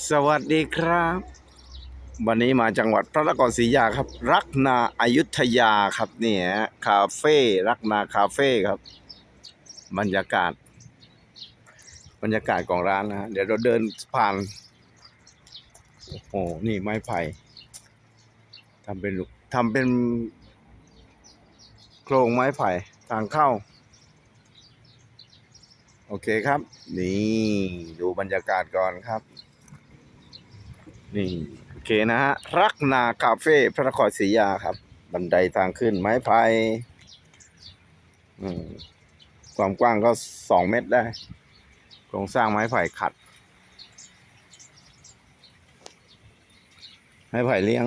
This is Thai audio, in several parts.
สวัสดีครับ วันนี้มาจังหวัดพระนครศรีอยุธยาครับ รักนาอายุทยาครับเนี่ยคาเฟ่รักนาคาเฟ่ครับ บรรยากาศ บรรยากาศของร้านนะฮะเดี๋ยวเราเดินผ่านโอ้โหนี่ไม้ไผ่ทำเป็นทำเป็นโครงไม้ไผ่ทางเข้า โอเคครับ นี่ ดูบรรยากาศก่อนครับ นี่โอเคนะฮะรักนาคาเฟ่พระนครศรียาครับ บันไดทางขึ้นไม้ไผ่ความกว้างก็สองเมตรได้โครงสร้างไม้ไผ่ขัด ไม้ไผ่เลี้ยง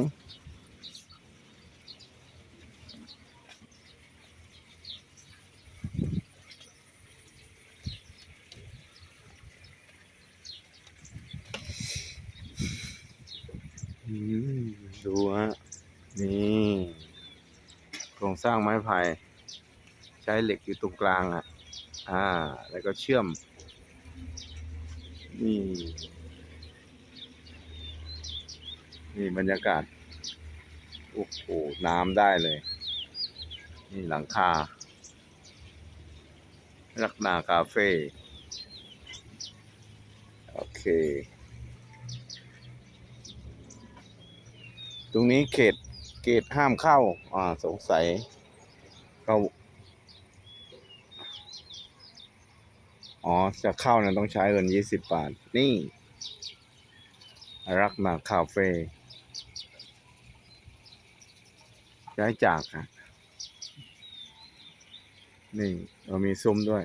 ดูฮะนี่โครงสร้างไม้ไผ่ใช้เหล็กอยู่ตรงกลางอะ อ่า แล้วก็เชื่อม นี่ นี่บรรยากาศ โอ้โห น้ำได้เลย นี่หลังคา รักนาคาเฟ่ โอเค ตรงนี้เขตเขตห้ามเข้า อ่า สงสัยเขาอ๋อ จะเข้าเนี่ยต้องใช้เงินยี่สิบบาท นี่ รักนาคาเฟ่ย้ายจากอะ นี่ เรามีซุ้มด้วย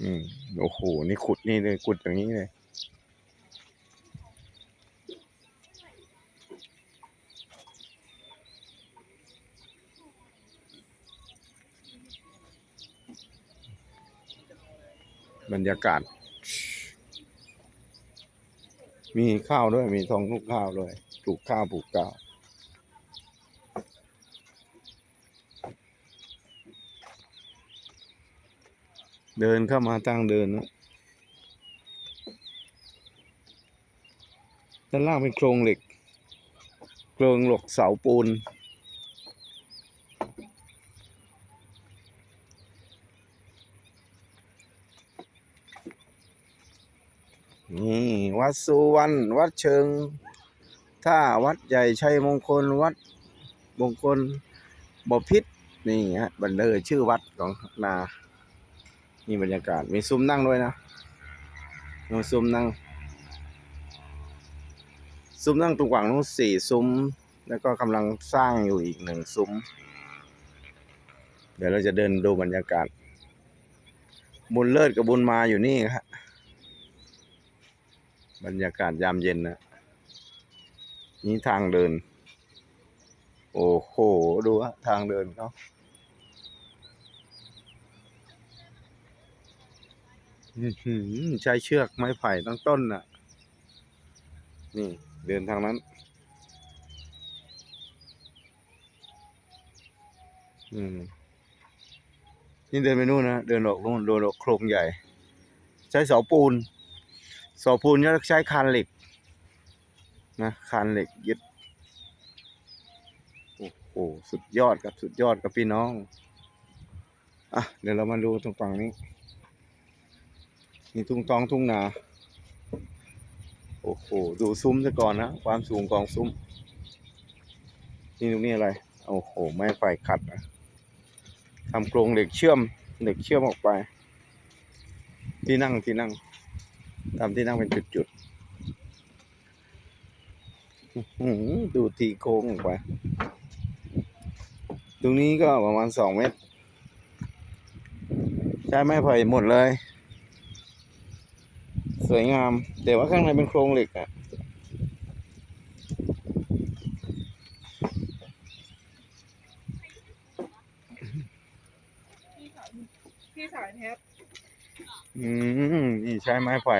อืมโอ้โห นี่ขุดนี่เลยขุดอย่างนี้เลย บรรยากาศ มีข้าวด้วย มีทองลูกข้าวด้วยปลูกข้าวปลูกข้าวเดินเข้ามาทางเดินนะด้านล่างเป็นโครงเหล็ก โครงหลกเสาปูน นี่ วัดสุวรรณวัดเชิงถ้าวัดใหญ่ชัยมงคลวัดมงคลบ่อพิษนี่ฮะบันเลยชื่อวัดของนานี่บรรยากาศมีซุ้มนั่งด้วยนะมีซุ้มนั่ง ซุ้มนั่งตรงกว่างนู้นสี่ซุ้ม แล้วก็กำลังสร้างอยู่อีกหนึ่งซุ้ม เดี๋ยวเราจะเดินดูบรรยากาศ บุญเลิศกับบุญมาอยู่นี่ครับ บรรยากาศยามเย็นนะ นี่ทางเดิน โอ้โห ดูฮะทางเดินเขาใช้เชือกไม้ไผ่ตั้งต้นน่ะ นี่เดินทางนั้น อืม นี่เดินไปนู่นนะ เดินออกนู่นเดินออกโครงใหญ่ ใช้เสาปูน เสาปูนจะใช้คานเหล็กนะคานเหล็กยึดโอ้โหสุดยอดครับสุดยอดครับพี่น้องอะเดี๋ยวเรามาดูตรงฝั่งนี้นี่ทุ่งตองทุ่งนาโอ้โหดูซุ้มซะก่อนนะความสูงของซุ้ม นี่ตรงนี้อะไรโอ้โหไม้ไฟขัดนะทำโครงเหล็กเชื่อมเหล็กเชื่อมออกไป ที่นั่งที่นั่ง ทำที่นั่งเป็นจุดๆดูทีโค้งออกไป ตรงนี้ก็ประมาณสองเมตร ใช้ไม้ไผ่หมดเลย สวยงาม แต่ว่าข้างในเป็นโครงเหล็กอะพี่สายแทบ อืมนี่ใช้ไม้ไผ่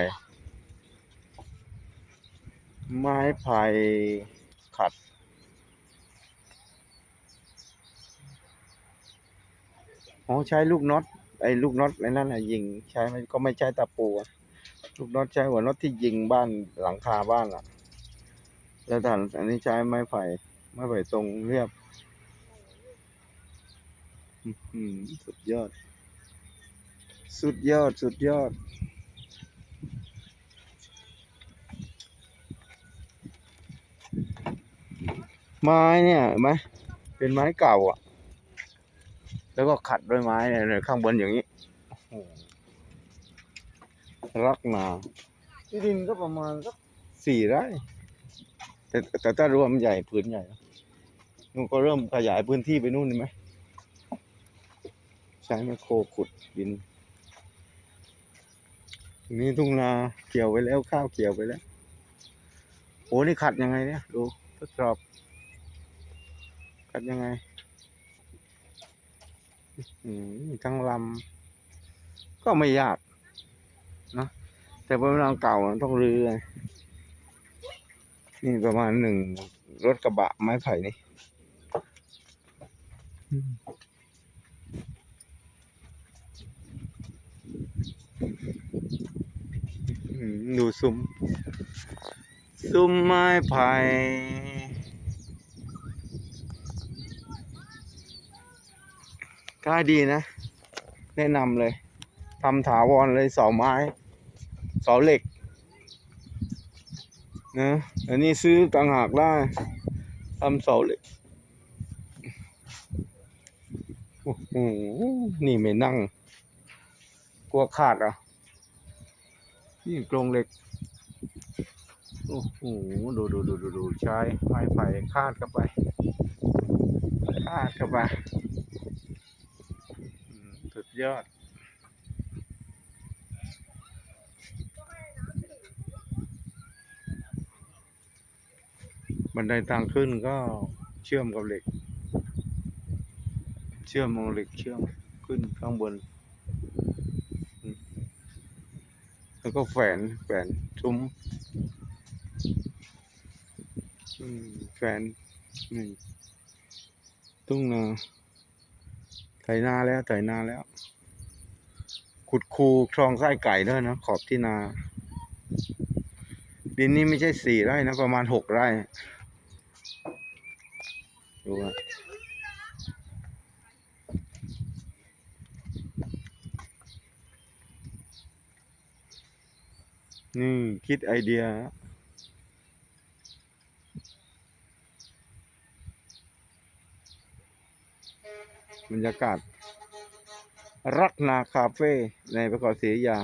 ไม้ไผ่ขัด อ๋อใช้ลูกน็อตไอ้ลูกน็อตไอ้นั่นน่ะยิง ใช้ไม่ก็ไม่ใช้ตะปู ลูกน็อตใช้หัวน็อตที่ยิงบ้านหลังคาบ้านอะแล้วฐานอันนี้ใช้ไม้ไผ่ไม้ไผ่ตรงเรียบอื้อหือสุดยอด สุดยอดสุดยอด ไม้เนี่ยเห็นไหมเป็นไม้เก่าอะ แล้วก็ขัดด้วยไม้เนี่ยเนี่ยข้างบนอย่างนี้โอ้โหรักหนาที่ดินก็ประมาณสักสี่ไร่แต่แต่ถ้ารวมใหญ่พื้นใหญ่นะนู่นก็เริ่มขยายพื้นที่ไปนู่นเห็นไหมใช้ไมคโครขุดดินที นี้ทุ่งนาเกี่ยวไปแล้วข้าวเกี่ยวไปแล้วโอ้นี่ขัดยังไงเนี่ยดูทดสอบ ขัดยังไงอืมทั้งลำก็ไม่ยากนะแต่เป็นรางเก่ามันต้องรื้อนี่ประมาณหนึ่งรถกระบะไม้ไผ่นี่อืม อื ซุ้มซุ้มไม้ไผ่ก็ดีนะ แนะนำเลยทำถาวรเลยเสาไม้เสาเหล็กนะอันนี้ซื้อต่างหากได้ทำเสาเหล็กโอ้โหนี่ไม่นั่ง กลัวขาดอะนี่กรงเหล็ก โอ้โหดูดูดูดูดูใช้ไม้ไผ่คาดเข้าไปคาดเข้าไปสุดยอดบันไดทางขึ้นก็เชื่อมกับเหล็ก เชื่อมเอาเหล็กเชื่อมขึ้นข้างบน แล้วก็แฝนแฝนซุ้ม แฝนนี่ทุ่งนาไถนาแล้วไถนาแล้ว ขุดคูคลองไส้ไก่ด้วยนะ ขอบที่นา ดินนี้ไม่ใช่สี่ไร่นะ ประมาณหกไร่ดูอะนี่คิดไอเดีย บรรยากาศ รักนาคาเฟ่ในประกอบศรียยา